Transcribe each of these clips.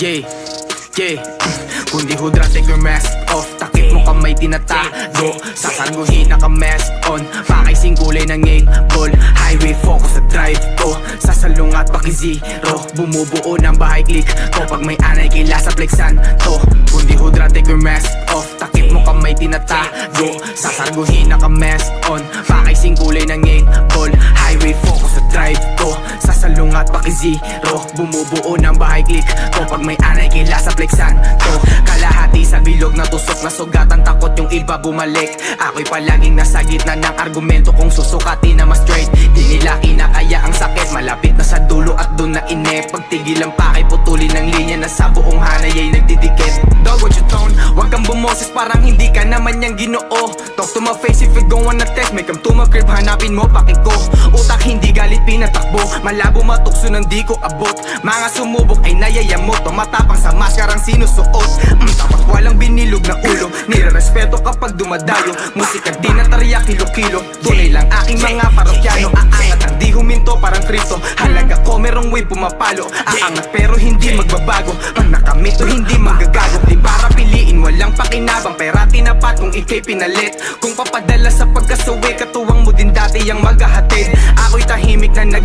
Yeah, yeah. Kung di hudra, take your mask off. Takip mo kamay tinatago Sasaguhin naka mask on. Pakaising kulay ng 8 ball Highway focus sa drive ko. Sasalungat paki zero. Bumubuo ng bahay click ko Pag may anay kila sa plexan to Kung di hudra, take your mask off. Takip mo kamay tinatago Sasaguhin naka mask on. Pakaising kulay ng 8 ball Highway focus drive ko. Sasalungat paki zero Bumubuo ng bahay click ko. Pag may anay kila sa plexan to Kalahati sa bilog na tusok na sugatan Iba bumalik? Ako'y palaging nasa gitna ng argumento Kung susukati na mas straight. Di nila kinakaya ang sakit Malapit na sa dulo at doon na ine Pagtigil ang pakay putulin ng linya Na sa buong hanay ay nagdidikit. Dog what you tone? Huwag kang bumoses parang hindi ka naman yang ginoo. Talk to my face if you go on a test Make come to my crib hanapin mo paki ko Utak hindi galit pinatakbo. Malabo matukso ng di ko abot. Mga sumubok ay nayayamot. Tumatapang sa maskarang sinusuot. Mm, Tapos walang binilog na ulo. Nire-respeto kapag dumadayo Musika di na tarya kilo-kilo. Tunay lang aking mga parokyano. Aangat ang di huminto parang kripto Halaga ko merong way pumapalo. Aangat pero hindi magbabago. Pag nakamit to hindi magagago Di para piliin walang pakinabang. Pera tinapat kung ikay pinalit. Kung papadala sa pagkasuwi Katuwang mo din dati ang maghahatid. Ako'y tahimik na nagmamasid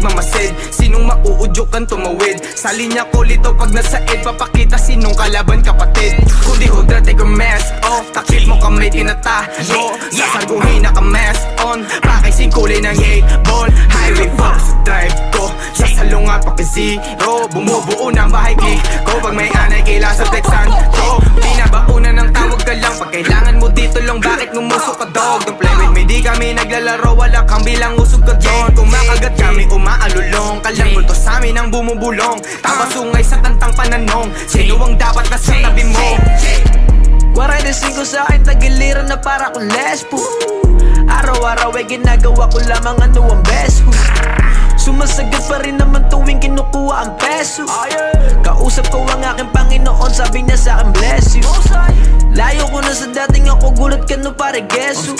Sinong mauudyok ang tumawid. Sa linya ko lito pag nasa ed Papakita sinong kalaban kapatid. Kung di hudra take a mask off. Takip mo kamay tinatago Sasaguhin naka mask on. Pakaising kulay ng 8 ball Highway fox drive ko. Sasalungat paki zero Bumubuo ng bahay click ko Pag may anay kaila sa flexan ko. Pinabauna ng tawag ka lang? Pag kailangan mo dito lang Bakit ngumusok ka dog? Don't play with me Di kami naglalaro. Wala kang bilang usog ka doon Kumakagat kami umaalulong. Kalang multo sa amin ang bumubulong. Tapasungay sa tantang pananong. Sino ang dapat na sa tabi mo 45 sa akin tagiliran na para kong lesbo. Araw-araw ay ginagawa ko lamang ano ang best ko Sumasagot pa rin naman tuwing kinukuha ang peso. Kausap ko ang aking Panginoon Sabi niya sa akin bless you. Layo ko na sa dating ako Gulat ka no pare geso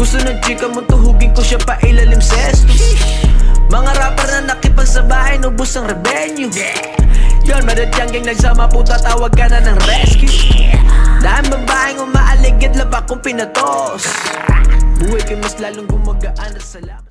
Gusto ng chika mo tuhugin ko siya pa ilalim sesto Mga rapper na nakipag sa bahay Nubos ang revenue. Yon, madadyang gang nagsama puta Tawag ka na ng rescue. Dahil babaeng umaaligid Laba kong pinatos. Buhay kay mas lalong gumagaan at salamat